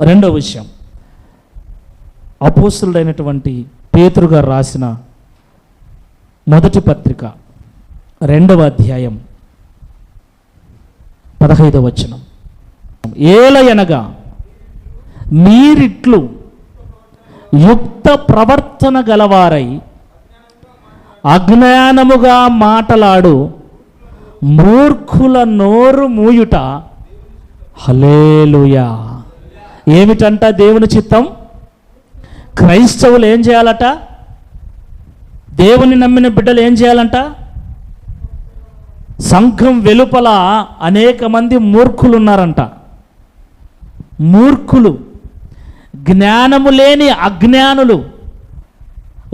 రెండో విషయం. అపోస్తుడైనటువంటి పేతురు గారు రాసిన మొదటి పత్రిక రెండవ అధ్యాయం పదహైదవ వచనం. ఏలయనగా మీరిట్లు యుక్త ప్రవర్తన గలవారై అజ్ఞానముగా మాటలాడు మూర్ఖుల నోరు మూయుట. హలేలుయా ఏమిటంట దేవుని చిత్తం? క్రైస్తవులు ఏం చేయాలట? దేవుని నమ్మిన బిడ్డలు ఏం చేయాలంట? సంఘం వెలుపల అనేక మంది మూర్ఖులు ఉన్నారంట మూర్ఖులు. జ్ఞానము లేని అజ్ఞానులు.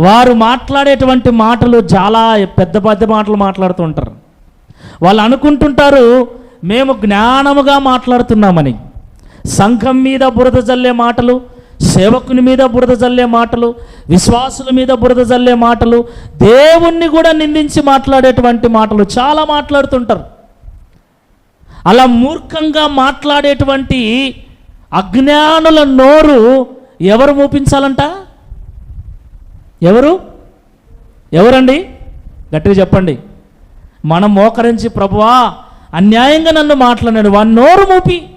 వారు మాట్లాడేటువంటి మాటలు చాలా పెద్ద పెద్ద మాటలు మాట్లాడుతుంటారు. వాళ్ళు అనుకుంటుంటారు మేము జ్ఞానముగా మాట్లాడుతున్నామని. సంఘం మీద బురద జల్లే మాటలు సేవకుని మీద బురద జల్లే మాటలు విశ్వాసుల మీద బురద జల్లే మాటలు దేవుణ్ణి కూడా నిందించి మాట్లాడేటువంటి మాటలు చాలా మాట్లాడుతుంటారు. అలా మూర్ఖంగా మాట్లాడేటువంటి అజ్ఞానుల నోరు ఎవరు మూపించాలంట? ఎవరు? ఎవరండి? గట్టిగా చెప్పండి. మనం మోకరించి ప్రభువా అన్యాయంగా నన్ను మాట్లాడాడు వాడి నోరు మూపి.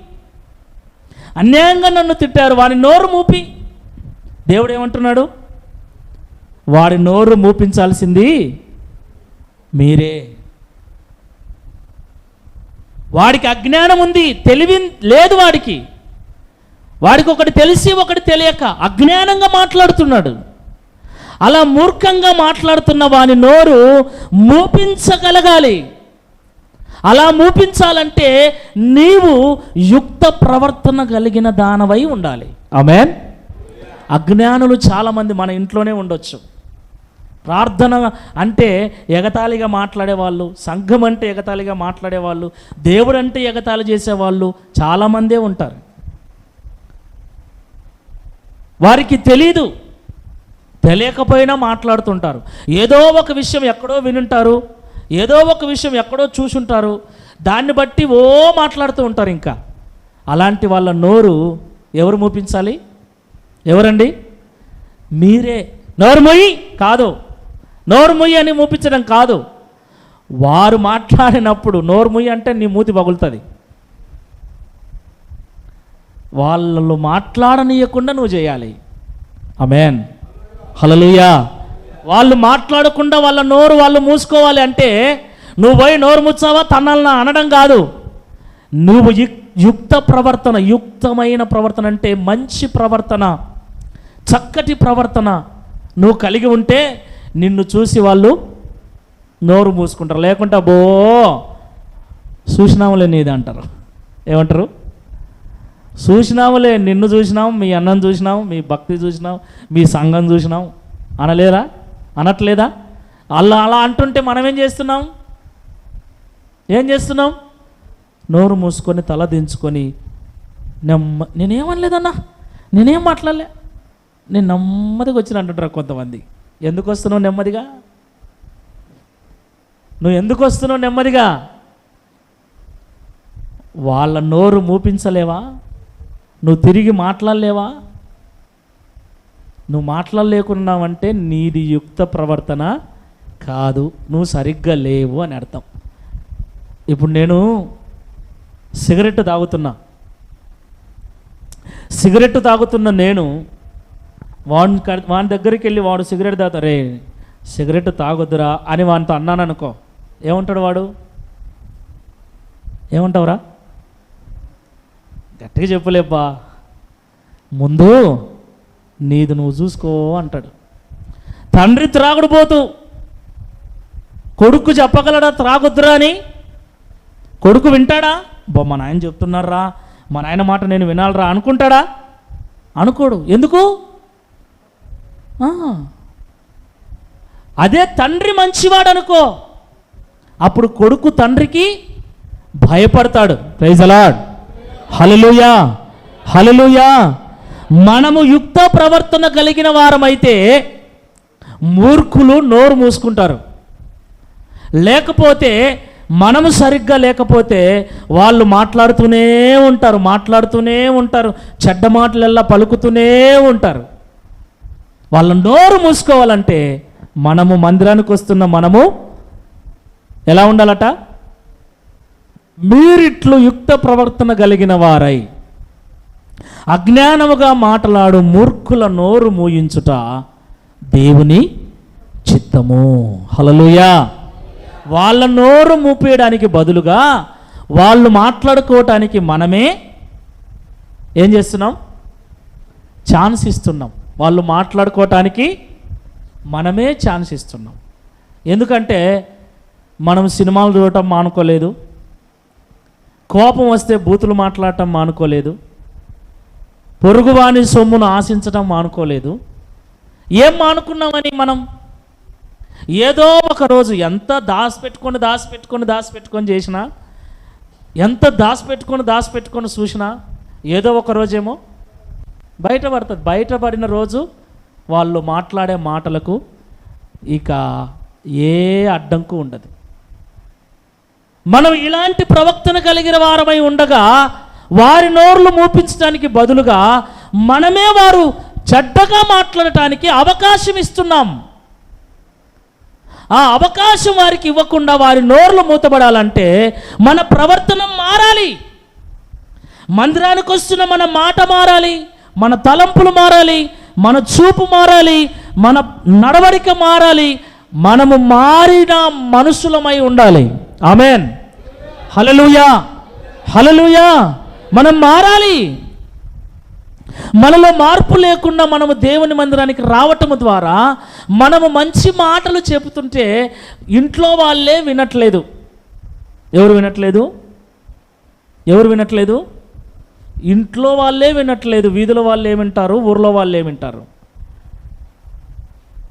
అన్యాయంగా నన్ను తిట్టారు. వాని నోరు మూపి. దేవుడు ఏమంటున్నాడు? వాడి నోరు మూపించాల్సింది మీరే. వాడికి అజ్ఞానం ఉంది తెలివి లేదు వాడికి. వాడికి ఒకటి తెలిసి ఒకటి తెలియక అజ్ఞానంగా మాట్లాడుతున్నాడు. అలా మూర్ఖంగా మాట్లాడుతున్న వాని నోరు మూపించగలగాలి. అలా మూపించాలంటే నీవు యుక్త ప్రవర్తన కలిగిన దానవై ఉండాలి. ఆమెన్ అజ్ఞానులు చాలామంది మన ఇంట్లోనే ఉండొచ్చు. ప్రార్థన అంటే ఎగతాళిగా మాట్లాడేవాళ్ళు సంఘం అంటే ఎగతాళిగా మాట్లాడేవాళ్ళు దేవుడు అంటే ఎగతాళి చేసేవాళ్ళు చాలామందే ఉంటారు. వారికి తెలీదు. తెలియకపోయినా మాట్లాడుతుంటారు. ఏదో ఒక విషయం ఎక్కడో వినుంటారు. ఏదో ఒక విషయం ఎక్కడో చూసుంటారు. దాన్ని బట్టి ఓ మాట్లాడుతూ ఉంటారు ఇంకా. అలాంటి వాళ్ళ నోరు ఎవరు మూపించాలి? ఎవరండి? మీరే. నోరు మొయ్యి కాదు. నోరు మొయ్యి అని మూపించడం కాదు. వారు మాట్లాడినప్పుడు నోరు మొయ్యి అంటే నీ మూతి పగులుతుంది. వాళ్ళు మాట్లాడనీయకుండా నువ్వు చేయాలి. అమేన్ హలలుయా వాళ్ళు మాట్లాడకుండా వాళ్ళ నోరు వాళ్ళు మూసుకోవాలి అంటే నువ్వు పోయి నోరు ముచ్చావా తనల్ని అనడం కాదు. నువ్వు యుక్- యుక్త ప్రవర్తన యుక్తమైన ప్రవర్తన అంటే మంచి ప్రవర్తన చక్కటి ప్రవర్తన నువ్వు కలిగి ఉంటే నిన్ను చూసి వాళ్ళు నోరు మూసుకుంటారు. లేకుంటే బో చూసినాములే నీది అంటారు. ఏమంటారు? చూసినాములే నిన్ను చూసినాం మీ అన్నం చూసినాం మీ భక్తి చూసినాం మీ సంఘం చూసినాం. అనలేదా? అనట్లేదా? అలా అలా అంటుంటే మనం ఏం చేస్తున్నాం? ఏం చేస్తున్నాం? నోరు మూసుకొని తల దించుకొని నెమ్మ నేనేమనలేదన్నా? నేనేం మాట్లాడలే? నేను నెమ్మదిగా వచ్చిన అంటుంటారు కొంతమంది. ఎందుకు వస్తున్నావు నెమ్మదిగా? నువ్వు ఎందుకు వస్తున్నావు నెమ్మదిగా? వాళ్ళ నోరు మూపించలేవా? నువ్వు తిరిగి మాట్లాడలేవా? నువ్వు మాట్లాడలేకున్నావంటే నీది యుక్త ప్రవర్తన కాదు. నువ్వు సరిగ్గా లేవు అని అర్థం. ఇప్పుడు నేను సిగరెట్ తాగుతున్నా. సిగరెట్ తాగుతున్న నేను వాడి క- వాని దగ్గరికి వెళ్ళి వాడు సిగరెట్ తాగుతా రే సిగరెట్ తాగొద్దురా అని వానితో అన్నాను అనుకో ఏమంటాడు వాడు? ఏమంటావురా? గట్టిగా చెప్పలేబ్బా ముందు నీది నువ్వు చూసుకో అంటాడు. తండ్రి త్రాగుడు పోతూ కొడుకు చెప్పగలడా? త్రాగొద్దురా అని. కొడుకు వింటాడా? బొమ్మ మా నాయన చెప్తున్నారా మా నాయన మాట నేను వినాలరా అనుకుంటాడా? అనుకోడు. ఎందుకు? అదే తండ్రి మంచివాడు అనుకో. అప్పుడు కొడుకు తండ్రికి భయపడతాడు. ప్రైజ్ అలాడ్ హలలుయా హలలుయా మనము యుక్త ప్రవర్తన కలిగిన వారమైతే మూర్ఖులు నోరు మూసుకుంటారు. లేకపోతే మనము సరిగ్గా లేకపోతే వాళ్ళు మాట్లాడుతూనే ఉంటారు మాట్లాడుతూనే ఉంటారు చెడ్డ మాటలెల్లా పలుకుతూనే ఉంటారు. వాళ్ళ నోరు మూసుకోవాలంటే మనము మందిరానికి వస్తున్న మనము ఎలా ఉండాలట? మీరిట్లు యుక్త ప్రవర్తన కలిగిన వారై అజ్ఞానముగా మాట్లాడు మూర్ఖుల నోరు మూయించుట దేవుని చిత్తము. హలలుయా వాళ్ళ నోరు మూపేయడానికి బదులుగా వాళ్ళు మాట్లాడుకోవటానికి మనమే ఏం చేస్తున్నాం? ఛాన్స్ ఇస్తున్నాం. వాళ్ళు మాట్లాడుకోవటానికి మనమే ఛాన్స్ ఇస్తున్నాం. ఎందుకంటే మనం సినిమాలు చూడటం మానుకోలేదు. కోపం వస్తే బూతులు మాట్లాడటం మానుకోలేదు. పొరుగువాని సొమ్మును ఆశించడం మానుకోలేదు. ఏం మానుకున్నామని మనం? ఏదో ఒక రోజు ఎంత దాచిపెట్టుకొని దాచిపెట్టుకొని దాచిపెట్టుకొని చేసినా ఎంత దాచిపెట్టుకొని దాచిపెట్టుకొని చూసినా ఏదో ఒక రోజేమో బయటపడుతుంది బయటపడిన రోజు వాళ్ళు మాట్లాడే మాటలకు ఇక ఏ అడ్డంకు ఉండదు. మనం ఇలాంటి ప్రవక్తన కలిగిన వారమై ఉండగా వారి నోర్లు మూపించడానికి బదులుగా మనమే వారు చెడ్డగా మాట్లాడటానికి అవకాశం ఇస్తున్నాం. ఆ అవకాశం వారికి ఇవ్వకుండా వారి నోర్లు మూతబడాలంటే మన ప్రవర్తన మారాలి. మందిరానికి వస్తున్న మన మాట మారాలి మన తలంపులు మారాలి మన చూపు మారాలి మన నడవడిక మారాలి మనము మారిన మనుషులమై ఉండాలి. ఆమెన్. హలలుయా హలలుయా మనం మారాలి. మనలో మార్పు లేకుండా మనము దేవుని మందిరానికి రావటం ద్వారా మనము మంచి మాటలు చెబుతుంటే ఇంట్లో వాళ్ళే వినట్లేదు. ఎవరు వినట్లేదు? ఎవరు వినట్లేదు? ఇంట్లో వాళ్ళే వినట్లేదు. వీధుల వాళ్ళు ఏమింటారు? ఊర్లో వాళ్ళు ఏమింటారు?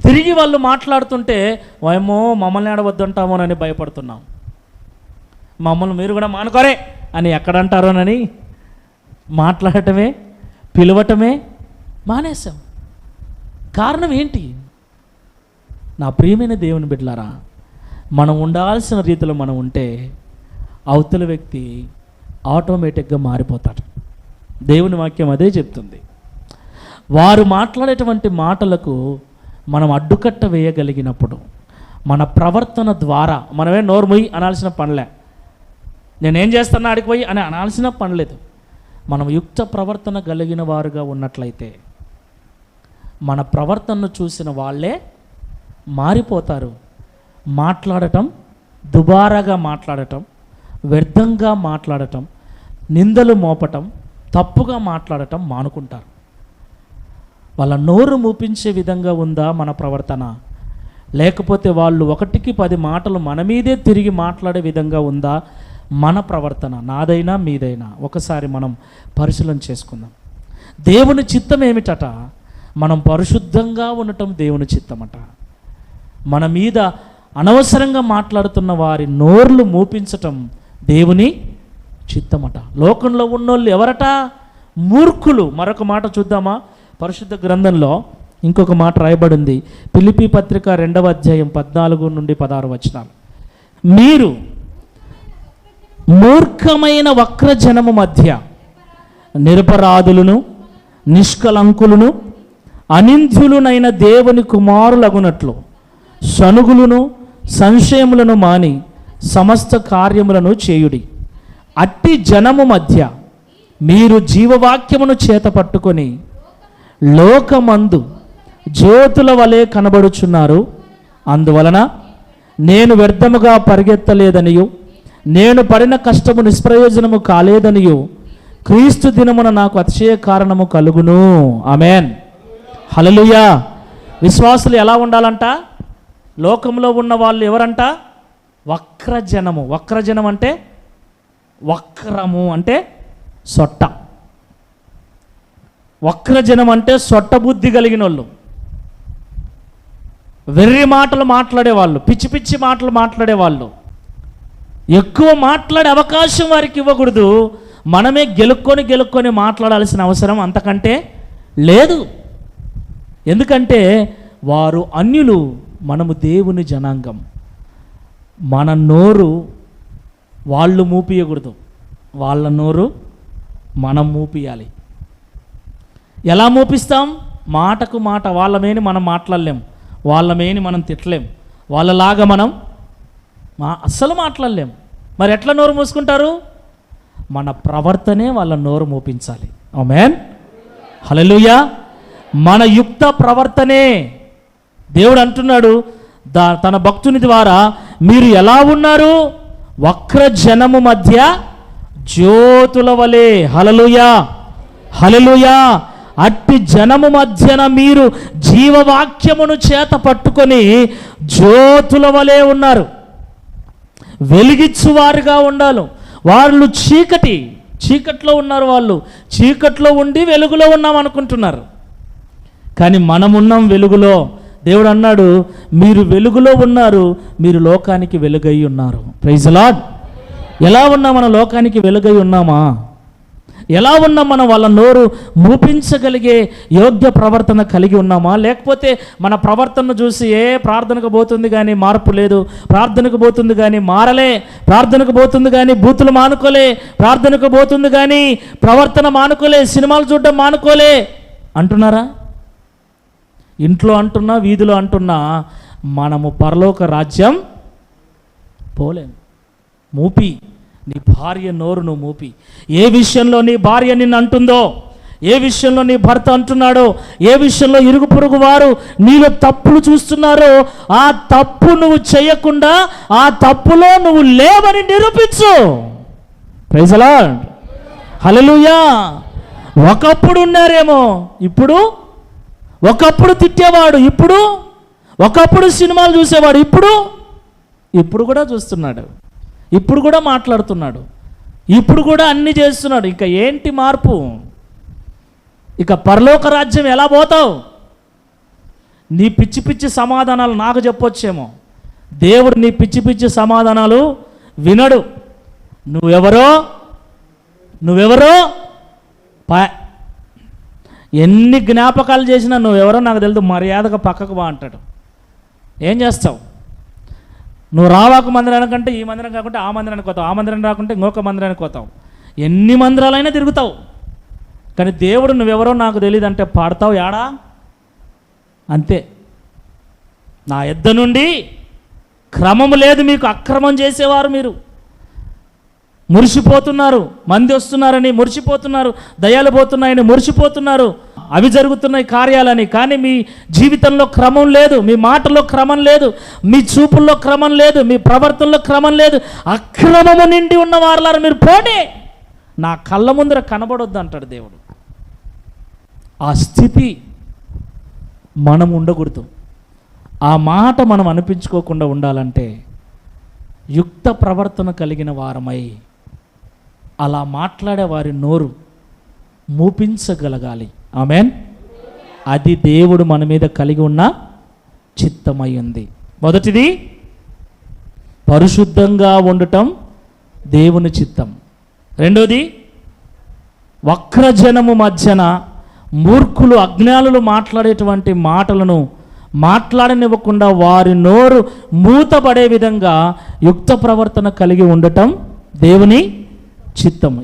తిరిగి వాళ్ళు మాట్లాడుతుంటే ఏమో మమ్మల్ని ఆడవద్దంటామోనని భయపడుతున్నాం. మమ్మల్ని మీరు కూడా మానుకోరే అని ఎక్కడంటారోనని మాట్లాడటమే పిలవటమే మానేశాం. కారణం ఏంటి? నా ప్రియమైన దేవుని బిడ్డలారా మనం ఉండాల్సిన రీతిలో మనం ఉంటే అవతల వ్యక్తి ఆటోమేటిక్గా మారిపోతాడు. దేవుని వాక్యం అదే చెప్తుంది. వారు మాట్లాడేటువంటి మాటలకు మనం అడ్డుకట్ట వేయగలిగినప్పుడు మన ప్రవర్తన ద్వారా మనమే నోరు మొయ్యి అనాల్సిన పనిలే. నేనేం చేస్తున్నా ఆడికి పోయి అని అనాల్సిన పనిలేదు మనం యుక్త ప్రవర్తన కలిగిన వారుగా ఉన్నట్లయితే మన ప్రవర్తనను చూసిన వాళ్ళే మారిపోతారు. మాట్లాడటం దుబారాగా మాట్లాడటం వ్యర్థంగా మాట్లాడటం నిందలు మోపటం తప్పుగా మాట్లాడటం మానుకుంటారు. వాళ్ళ నోరు మూపించే విధంగా ఉందా మన ప్రవర్తన? లేకపోతే వాళ్ళు ఒకటికి పది మాటలు మన మీదే తిరిగి మాట్లాడే విధంగా ఉందా? మన ప్రవర్తన నాదైనా మీదైనా ఒకసారి మనం పరిశీలన చేసుకుందాం. దేవుని చిత్తం ఏమిటట? మనం పరిశుద్ధంగా ఉండటం దేవుని చిత్తమట. మన మీద అనవసరంగా మాట్లాడుతున్న వారి నోర్లు మూపించటం దేవుని చిత్తమట. లోకంలో ఉన్నోళ్ళు ఎవరట? మూర్ఖులు. మరొక మాట చూద్దామా? పరిశుద్ధ గ్రంథంలో ఇంకొక మాట రాయబడింది. పిలిపి పత్రిక రెండవ అధ్యాయం పద్నాలుగు నుండి పదహారు వచనాలు. మీరు మూర్ఖమైన వక్రజనము మధ్య నిరపరాధులను నిష్కలంకులను అనింద్యులునైన దేవుని కుమారులగునట్లు సనుగులను సంశయములను మాని సమస్త కార్యములను చేయుడి. అట్టి జనము మధ్య మీరు జీవవాక్యమును చేత పట్టుకొని లోకమందు జ్యోతుల వలె కనబడుచున్నారు. అందువలన నేను వ్యర్థముగా పరిగెత్తలేదనియు. నేను పడిన కష్టము నిష్ప్రయోజనము కాలేదనియు. క్రీస్తు దినమున నాకు అతిశయ కారణము కలుగును. ఆమెన్. హలలుయా విశ్వాసులు ఎలా ఉండాలంట? లోకంలో ఉన్న వాళ్ళు ఎవరంట? వక్రజనము. వక్రజనం అంటే వక్రము అంటే సొట్ట. వక్రజనం అంటే సొట్ట బుద్ధి కలిగిన వాళ్ళు వెర్రి మాటలు మాట్లాడేవాళ్ళు పిచ్చి పిచ్చి మాటలు మాట్లాడేవాళ్ళు. ఎక్కువ మాట్లాడే అవకాశం వారికి ఇవ్వకూడదు. మనమే గెలుక్కొని గెలుక్కొని మాట్లాడాల్సిన అవసరం అంతకంటే లేదు. ఎందుకంటే వారు అన్యులు మనము దేవుని జనాంగం. మన నోరు వాళ్ళు మూపియకూడదు. వాళ్ళ నోరు మనం మూపియాలి. ఎలా మూపిస్తాం? మాటకు మాట వాళ్ళమేని మనం మాట్లాడలేం. వాళ్ళమేని మనం తిట్టలేం. వాళ్ళలాగా మనం మా అస్సలు మాట్లాడలేం. మరి ఎట్లా నోరు మూసుకుంటారు? మన ప్రవర్తనే వాళ్ళ నోరు మూపించాలి. మేన్ హల్లెలూయా. మన యుక్త ప్రవర్తనే. దేవుడు అంటున్నాడు దా తన భక్తుని ద్వారా మీరు ఎలా ఉన్నారు? వక్ర జనము మధ్య జ్యోతుల వలె. హలలుయా హలలుయా అట్టి జనము మధ్యన మీరు జీవవాక్యమును చేత పట్టుకొని జ్యోతుల వలె ఉన్నారు. వెలిగించువారుగా ఉండాలి. వాళ్ళు చీకటి చీకట్లో ఉన్నారు వాళ్ళు. చీకట్లో ఉండి వెలుగులో ఉన్నాం అనుకుంటున్నారు. కానీ మనమున్నాం వెలుగులో. దేవుడు అన్నాడు మీరు వెలుగులో ఉన్నారు మీరు లోకానికి వెలుగై ఉన్నారు. ప్రైజ్ లాడ్ ఎలా ఉన్నా మన లోకానికి వెలుగై ఉన్నామా? ఎలా ఉన్నా మనం వాళ్ళ నోరు మూపించగలిగే యోగ్య ప్రవర్తన కలిగి ఉన్నామా? లేకపోతే మన ప్రవర్తనను చూసి ఏ ప్రార్థనకు పోతుంది కానీ మార్పు లేదు ప్రార్థనకు పోతుంది కానీ మారలే ప్రార్థనకు పోతుంది కానీ బూతులు మానుకోలే ప్రార్థనకు పోతుంది కానీ ప్రవర్తన మానుకోలే సినిమాలు చూడడం మానుకోలే. అంటున్నారా? ఇంట్లో అంటున్నా వీధిలో అంటున్నా మనము పరలోక రాజ్యం పోలేము. మూపి. నీ భార్య నోరు నువ్వు మూపి. ఏ విషయంలో నీ భార్య నిన్ను అంటుందో ఏ విషయంలో నీ భర్త అంటున్నాడో ఏ విషయంలో ఇరుగు పొరుగు వారు నీలో తప్పులు చూస్తున్నారో ఆ తప్పు నువ్వు చేయకుండా ఆ తప్పులో నువ్వు లేవని నిరూపించు. ప్రైజలా హలలుయా ఒకప్పుడు ఉన్నారేమో ఇప్పుడు? ఒకప్పుడు తిట్టేవాడు ఇప్పుడు? ఒకప్పుడు సినిమాలు చూసేవాడు ఇప్పుడు? ఇప్పుడు కూడా చూస్తున్నాడు. ఇప్పుడు కూడా మాట్లాడుతున్నాడు. ఇప్పుడు కూడా అన్ని చేస్తున్నాడు. ఇంకా ఏంటి మార్పు? ఇక పరలోక రాజ్యం ఎలా పోతావు? నీ పిచ్చి పిచ్చి సమాధానాలు నాకు చెప్పొచ్చేమో. దేవుడు నీ పిచ్చి పిచ్చి సమాధానాలు వినడు. నువ్వెవరో? నువ్వెవరో? పా ఎన్ని జ్ఞాపకాలు చేసినా నువ్వెవరో నాకు తెలుసు మర్యాదగా పక్కకు బా అంటాడు. ఏం చేస్తావు? నువ్వు రావాకు మందిరానికి అంటే ఈ మందిరం కాకుండా ఆ మందిరానికి పోతావు ఆ మందిరం రాకుంటే ఇంకొక మందిరానికి పోతావు. ఎన్ని మందిరాలైనా తిరుగుతావు. కానీ దేవుడు నువ్వెవరో నాకు తెలియదు అంటే పాడతావు యాడా? అంతే. నా ఎద్ద నుండి క్రమము లేదు మీకు అక్రమం చేసేవారు మీరు. మురిసిపోతున్నారు. మంది వస్తున్నారని మురిసిపోతున్నారు. దయాలు పోతున్నాయని మురిసిపోతున్నారు. అవి జరుగుతున్నాయి కార్యాలని కానీ మీ జీవితంలో క్రమం లేదు. మీ మాటలో క్రమం లేదు. మీ చూపుల్లో క్రమం లేదు. మీ ప్రవర్తనలో క్రమం లేదు. అక్రమము నిండి ఉన్న వారులారు మీరు పోనీ నా కళ్ళ ముందర కనబడొద్దు అంటాడు దేవుడు. ఆ స్థితి మనం ఉండకూడదు. ఆ మాట మనం అనిపించుకోకుండా ఉండాలంటే యుక్త ప్రవర్తన కలిగిన వారమై అలా మాట్లాడే వారి నోరు మూపించగలగాలి. ఆమెన్? అది దేవుడు మన మీద కలిగి ఉన్న చిత్తమై ఉంది. మొదటిది పరిశుద్ధంగా ఉండటం దేవుని చిత్తం. రెండోది వక్రజనము మధ్యన మూర్ఖులు అజ్ఞానులు మాట్లాడేటువంటి మాటలను మాట్లాడనివ్వకుండా వారి నోరు మూతపడే విధంగా యుక్త ప్రవర్తన కలిగి ఉండటం దేవుని చిత్తం